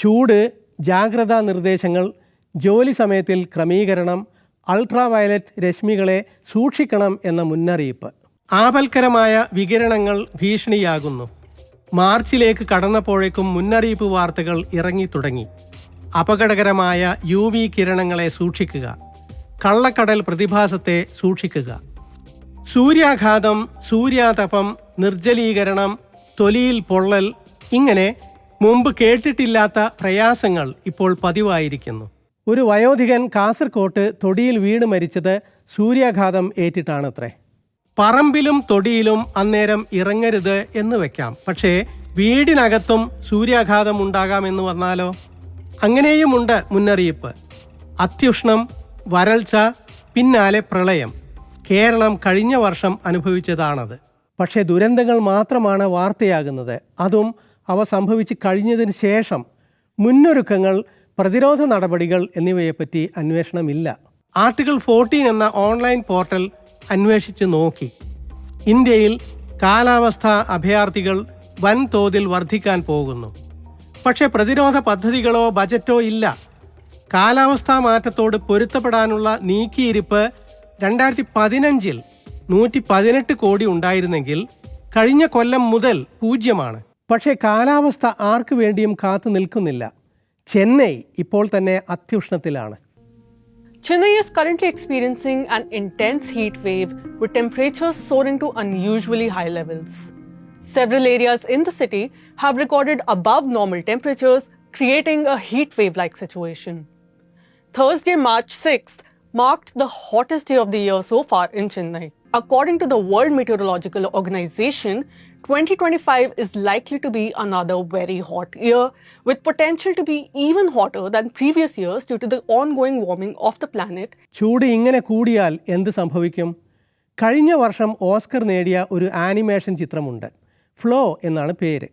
ചൂട് ജാഗ്രതാ നിർദ്ദേശങ്ങൾ ജോലി സമയത്തിൽ ക്രമീകരണം അൾട്രാ വയലറ്റ് രശ്മികളെ സൂക്ഷിക്കണം എന്ന മുന്നറിയിപ്പ്. ആപൽക്കരമായ വികിരണങ്ങൾ ഭീഷണിയാകുന്നു. മാർച്ചിലേക്ക് കടന്നപ്പോഴേക്കും മുന്നറിയിപ്പ് വാർത്തകൾ ഇറങ്ങി തുടങ്ങി അപകടകരമായ യു വി കിരണങ്ങളെ സൂക്ഷിക്കുക. കള്ളക്കടൽ പ്രതിഭാസത്തെ സൂക്ഷിക്കുക. സൂര്യാഘാതം സൂര്യാതപം നിർജലീകരണം തൊലിയിൽ പൊള്ളൽ ഇങ്ങനെ മുമ്പ് കേട്ടിട്ടില്ലാത്ത പ്രയാസങ്ങൾ ഇപ്പോൾ പതിവായിരിക്കുന്നു. ഒരു വയോധികൻ കാസർകോട്ട് തൊടിയിൽ വീണ് മരിച്ചത് സൂര്യാഘാതം ഏറ്റിട്ടാണത്രേ. പറമ്പിലും തൊടിയിലും അന്നേരം ഇറങ്ങരുത് എന്ന് വെക്കാം. പക്ഷേ വീടിനകത്തും സൂര്യാഘാതം ഉണ്ടാകാമെന്ന് വന്നാലോ അങ്ങനെയുമുണ്ട് മുന്നറിയിപ്പ്. അത്യുഷ്ണം വരൾച്ച പിന്നാലെ പ്രളയം. കേരളം കഴിഞ്ഞ വർഷം അനുഭവിച്ചതാണത്. പക്ഷേ ദുരന്തങ്ങൾ മാത്രമാണ് വാർത്തയാകുന്നത്. അതും അവ സംഭവിച്ച് കഴിഞ്ഞതിന് ശേഷം മുന്നൊരുക്കങ്ങൾ പ്രതിരോധ നടപടികൾ എന്നിവയെപ്പറ്റി അന്വേഷണമില്ല. ആർട്ടിക്കിൾ ഫോർട്ടീൻ എന്ന ഓൺലൈൻ പോർട്ടൽ അന്വേഷിച്ച് നോക്കി. ഇന്ത്യയിൽ കാലാവസ്ഥ അഭയാർത്ഥികൾ വൻതോതിൽ വർദ്ധിക്കാൻ പോകുന്നു. പക്ഷേ പ്രതിരോധ പദ്ധതികളോ ബജറ്റോ ഇല്ല. കാലാവസ്ഥാ മാറ്റത്തോട് പൊരുത്തപ്പെടാനുള്ള നീക്കിയിരിപ്പ് രണ്ടായിരത്തി പതിനഞ്ചിൽ നൂറ്റി പതിനെട്ട് കോടി ഉണ്ടായിരുന്നെങ്കിൽ കഴിഞ്ഞ കൊല്ലം മുതൽ പൂജ്യമാണ്. പക്ഷേ കാലാവസ്ഥ ആർക്കു വേണ്ടിയും കാത്തു നിൽക്കുന്നില്ല ചെന്നൈ ഇപ്പോൾ തന്നെ അത്യുഷ്ണത്തിലാണ് Chennai is currently experiencing an intense heat wave with temperatures soaring to unusually high levels. Several areas in the city have recorded above normal temperatures, creating a heat wave like situation. Thursday, March 6th, marked the hottest day of the year so far in Chennai. According to the World Meteorological Organization, 2025 is likely to be another very hot year, with potential to be even hotter than previous years due to the ongoing warming of the planet. ചൂട് ഇങ്ങനെ കൂടിയാൽ എന്ത് സംഭവിക്കും? കഴിഞ്ഞ വർഷം Oscar നേടിയ ഒരു animation ചിത്രമുണ്ട് flow എന്നാണ് പേര്.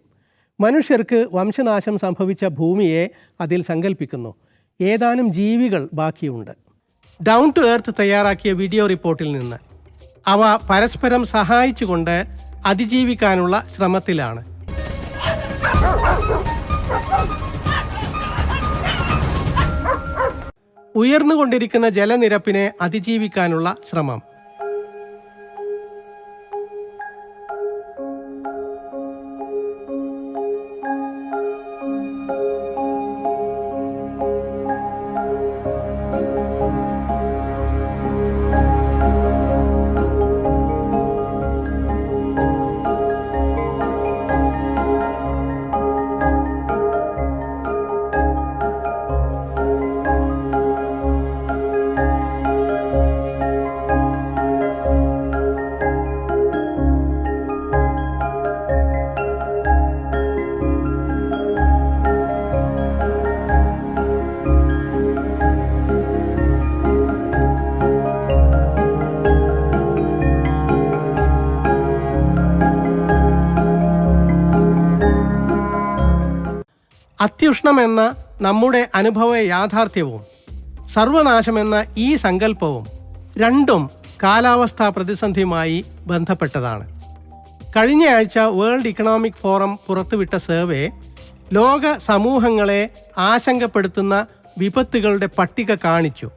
മനുഷ്യർക്ക് വംശനാശം സംഭവിച്ച ഭൂമിയെ അതിൽ സങ്കല്പിക്കുന്നു ഏതാനും ജീവികൾ ബാക്കിയുണ്ട്. ഡൗൺ ടു എർത്ത് തയ്യാറാക്കിയ വീഡിയോ റിപ്പോർട്ടിൽ നിന്ന് അവ പരസ്പരം സഹായിച്ചുകൊണ്ട് അതിജീവിക്കാനുള്ള ശ്രമത്തിലാണ്. ഉയർന്നുകൊണ്ടിരിക്കുന്ന ജലനിരപ്പിനെ അതിജീവിക്കാനുള്ള ശ്രമം. അത്യുഷ്ണമെന്ന നമ്മുടെ അനുഭവ യാഥാർത്ഥ്യവും സർവനാശമെന്ന ഈ സങ്കല്പവും രണ്ടും കാലാവസ്ഥാ പ്രതിസന്ധിയുമായി ബന്ധപ്പെട്ടതാണ്. കഴിഞ്ഞയാഴ്ച വേൾഡ് ഇക്കണോമിക് ഫോറം പുറത്തുവിട്ട സർവേ ലോക സമൂഹങ്ങളെ ആശങ്കപ്പെടുത്തുന്ന വിപത്തുകളുടെ പട്ടിക കാണിച്ചു.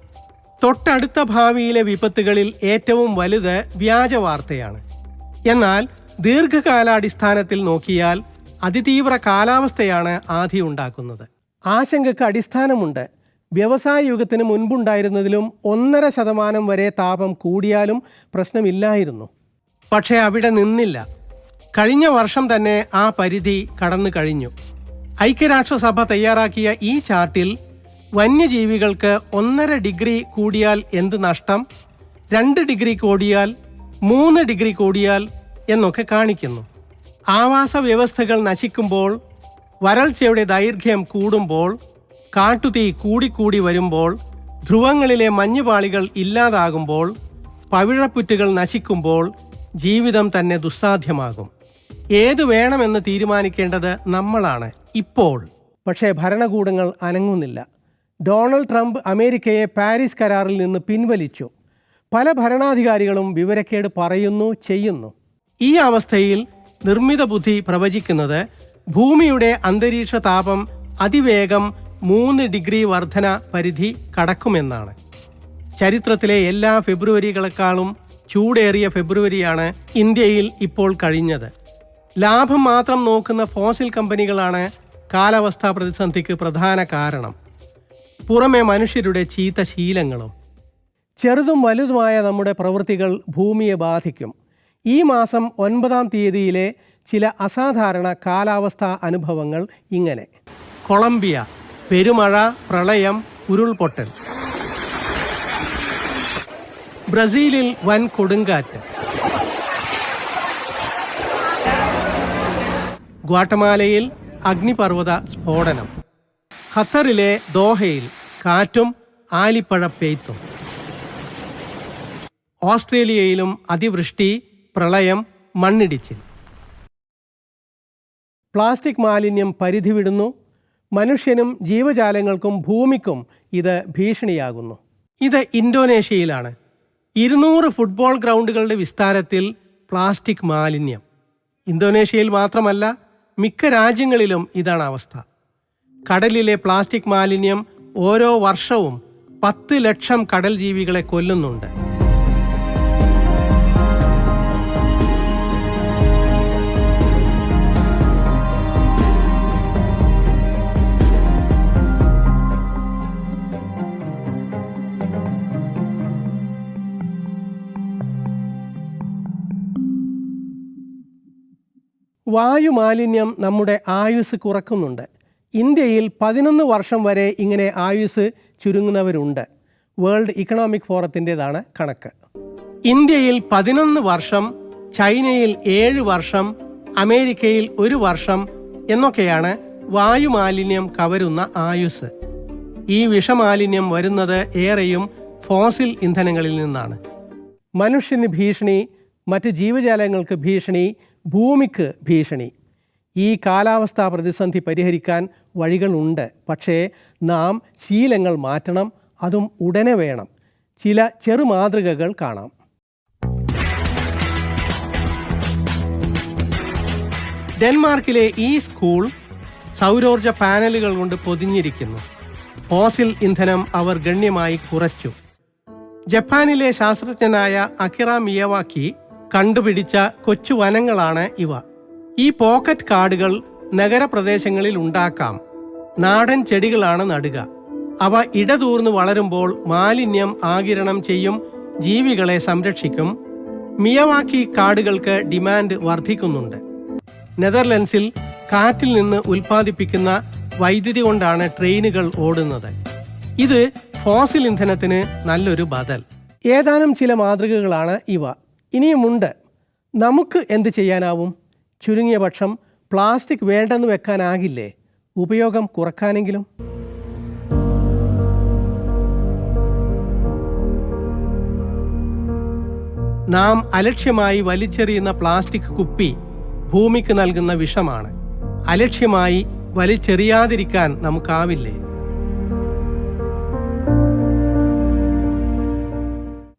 തൊട്ടടുത്ത ഭാവിയിലെ വിപത്തുകളിൽ ഏറ്റവും വലുത് വ്യാജ വാർത്തയാണ് എന്നാൽ ദീർഘകാലാടിസ്ഥാനത്തിൽ നോക്കിയാൽ അതിതീവ്ര കാലാവസ്ഥയാണ് ആധി ഉണ്ടാക്കുന്നത്. ആശങ്കക്ക് അടിസ്ഥാനമുണ്ട്. വ്യവസായ യുഗത്തിന് മുൻപുണ്ടായിരുന്നതിലും ഒന്നര ശതമാനം വരെ താപം കൂടിയാലും പ്രശ്നമില്ലായിരുന്നു. പക്ഷേ അവിടെ നിന്നില്ല. കഴിഞ്ഞ വർഷം തന്നെ ആ പരിധി കടന്നു കഴിഞ്ഞു. ഐക്യരാഷ്ട്രസഭ തയ്യാറാക്കിയ ഈ ചാർട്ടിൽ വന്യജീവികൾക്ക് ഒന്നര ഡിഗ്രി കൂടിയാൽ എന്ത് നഷ്ടം? രണ്ട് ഡിഗ്രി കൂടിയാൽ മൂന്ന് ഡിഗ്രി കൂടിയാൽ എന്നൊക്കെ കാണിക്കുന്നു. ആവാസ വ്യവസ്ഥകൾ നശിക്കുമ്പോൾ വരൾച്ചയുടെ ദൈർഘ്യം കൂടുമ്പോൾ കാട്ടുതീ കൂടിക്കൂടി വരുമ്പോൾ ധ്രുവങ്ങളിലെ മഞ്ഞുപാളികൾ ഇല്ലാതാകുമ്പോൾ പവിഴപ്പുറ്റുകൾ നശിക്കുമ്പോൾ ജീവിതം തന്നെ ദുസ്സാധ്യമാകും. ഏത് വേണമെന്ന് തീരുമാനിക്കേണ്ടത് നമ്മളാണ് ഇപ്പോൾ. പക്ഷേ ഭരണകൂടങ്ങൾ അനങ്ങുന്നില്ല. ഡൊണാൾഡ് ട്രംപ് അമേരിക്കയെ പാരീസ് കരാറിൽ നിന്ന് പിൻവലിച്ചു. പല ഭരണാധികാരികളും വിവരക്കേട് പറയുന്നു ചെയ്യുന്നു. ഈ അവസ്ഥയിൽ നിർമ്മിത ബുദ്ധി പ്രവചിക്കുന്നത് ഭൂമിയുടെ അന്തരീക്ഷ താപം അതിവേഗം മൂന്ന് ഡിഗ്രി വർധന പരിധി കടക്കുമെന്നാണ്. ചരിത്രത്തിലെ എല്ലാ ഫെബ്രുവരികളെക്കാളും ചൂടേറിയ ഫെബ്രുവരിയാണ് ഇന്ത്യയിൽ ഇപ്പോൾ കഴിഞ്ഞത്. ലാഭം മാത്രം നോക്കുന്ന ഫോസിൽ കമ്പനികളാണ് കാലാവസ്ഥാ പ്രതിസന്ധിക്ക് പ്രധാന കാരണം. പുറമെ മനുഷ്യരുടെ ചീത്ത ശീലങ്ങളും. ചെറുതും വലുതുമായ നമ്മുടെ പ്രവൃത്തികൾ ഭൂമിയെ ബാധിക്കും. ഈ മാസം ഒൻപതാം തീയതിയിലെ ചില അസാധാരണ കാലാവസ്ഥാ അനുഭവങ്ങൾ ഇങ്ങനെ. കൊളംബിയ പെരുമഴ പ്രളയം ഉരുൾപൊട്ടൽ. ബ്രസീലിൽ വൻ കൊടുങ്കാറ്റ്. ഗ്വാട്ടമാലയിൽ അഗ്നിപർവത സ്ഫോടനം. ഖത്തറിലെ ദോഹയിൽ കാറ്റും ആലിപ്പഴ പെയ്ത്തും. ഓസ്ട്രേലിയയിലും അതിവൃഷ്ടി പ്രളയം മണ്ണിടിച്ചിൽ. പ്ലാസ്റ്റിക് മാലിന്യം പരിധി വിടുന്നു മനുഷ്യനും ജീവജാലങ്ങൾക്കും ഭൂമിക്കും ഇത് ഭീഷണിയാകുന്നു. ഇത് ഇന്തോനേഷ്യയിലാണ്. ഇരുന്നൂറ് ഫുട്ബോൾ ഗ്രൗണ്ടുകളുടെ വിസ്താരത്തിൽ പ്ലാസ്റ്റിക് മാലിന്യം. ഇന്തോനേഷ്യയിൽ മാത്രമല്ല മിക്ക രാജ്യങ്ങളിലും ഇതാണ് അവസ്ഥ. കടലിലെ പ്ലാസ്റ്റിക് മാലിന്യം ഓരോ വർഷവും പത്ത് ലക്ഷം കടൽ ജീവികളെ കൊല്ലുന്നുണ്ട്. വായുമാലിന്യം നമ്മുടെ ആയുസ് കുറക്കുന്നുണ്ട്. ഇന്ത്യയിൽ പതിനൊന്ന് വർഷം വരെ ഇങ്ങനെ ആയുസ് ചുരുങ്ങുന്നവരുണ്ട്. വേൾഡ് ഇക്കണോമിക് ഫോറത്തിന്റെതാണ് കണക്ക്. ഇന്ത്യയിൽ പതിനൊന്ന് വർഷം ചൈനയിൽ ഏഴ് വർഷം അമേരിക്കയിൽ ഒരു വർഷം എന്നൊക്കെയാണ് വായുമാലിന്യം കവരുന്ന ആയുസ് ഈ വിഷമാലിന്യം വരുന്നത് ഏറെയും ഫോസിൽ ഇന്ധനങ്ങളിൽ നിന്നാണ്. മനുഷ്യന് ഭീഷണി മറ്റ് ജീവജാലങ്ങൾക്ക് ഭീഷണി ഭൂമിക്ക് ഭീഷണി. ഈ കാലാവസ്ഥാ പ്രതിസന്ധി പരിഹരിക്കാൻ വഴികളുണ്ട്. പക്ഷേ നാം ശീലങ്ങൾ മാറ്റണം. അതും ഉടനെ വേണം. ചില ചെറുമാതൃകകൾ കാണാം. ഡെൻമാർക്കിലെ ഈ സ്കൂൾ സൗരോർജ പാനലുകൾ കൊണ്ട് പൊതിഞ്ഞിരിക്കുന്നു. ഫോസിൽ ഇന്ധനം അവർ ഗണ്യമായി കുറച്ചു. ജപ്പാനിലെ ശാസ്ത്രജ്ഞനായ അക്കിറ മിയവാക്കി കണ്ടുപിടിച്ച കൊച്ചു വനങ്ങളാണ് ഇവ. ഈ പോക്കറ്റ് കാടുകൾ നഗരപ്രദേശങ്ങളിൽ ഉണ്ടാക്കാം. നാടൻ ചെടികളാണ് നടുക. അവ ഇടതൂർന്ന് വളരുമ്പോൾ മാലിന്യം ആകിരണം ചെയ്യും ജീവികളെ സംരക്ഷിക്കും. Miyawaki കാടുകൾക്ക് demand വർദ്ധിക്കുന്നുണ്ട്. നെതർലൻഡ്സിൽ കാറ്റിൽ നിന്ന് ഉൽപ്പാദിപ്പിക്കുന്ന വൈദ്യുതി കൊണ്ടാണ് ട്രെയിനുകൾ ഓടുന്നത്. ഇത് ഫോസിൽ ഇന്ധനത്തിന് നല്ലൊരു ബദൽ. ഏതാനും ചില മാതൃകകളാണ് ഇവ. ഇനിയുമുണ്ട്. നമുക്ക് എന്ത് ചെയ്യാനാവും? ചുരുങ്ങിയ പക്ഷം പ്ലാസ്റ്റിക് വേണ്ടെന്ന് വെക്കാനാകില്ലേ? ഉപയോഗം കുറക്കാനെങ്കിലും. നാം അലക്ഷ്യമായി വലിച്ചെറിയുന്ന പ്ലാസ്റ്റിക് കുപ്പി ഭൂമിക്ക് നൽകുന്ന വിഷമാണ്. അലക്ഷ്യമായി വലിച്ചെറിയാതിരിക്കാൻ നമുക്കാവില്ലേ?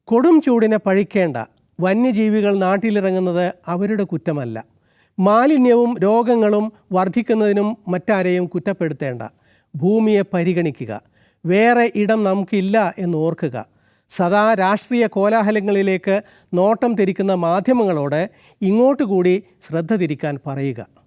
കൊടും ചൂടിനെ പഴിക്കേണ്ട വന്യജീവികൾ നാട്ടിലിറങ്ങുന്നത് അവരുടെ കുറ്റമല്ല. മാലിന്യവും രോഗങ്ങളും വർദ്ധിക്കുന്നതിനും മറ്റാരെയും കുറ്റപ്പെടുത്തേണ്ട. ഭൂമിയെ പരിഗണിക്കുക. വേറെ ഇടം നമുക്കില്ല എന്ന് ഓർക്കുക. സദാ രാഷ്ട്രീയ കോലാഹലങ്ങളിലേക്ക് നോട്ടം തിരിക്കുന്ന മാധ്യമങ്ങളോട് ഇങ്ങോട്ട് കൂടി ശ്രദ്ധ തിരിക്കാൻ പറയുക.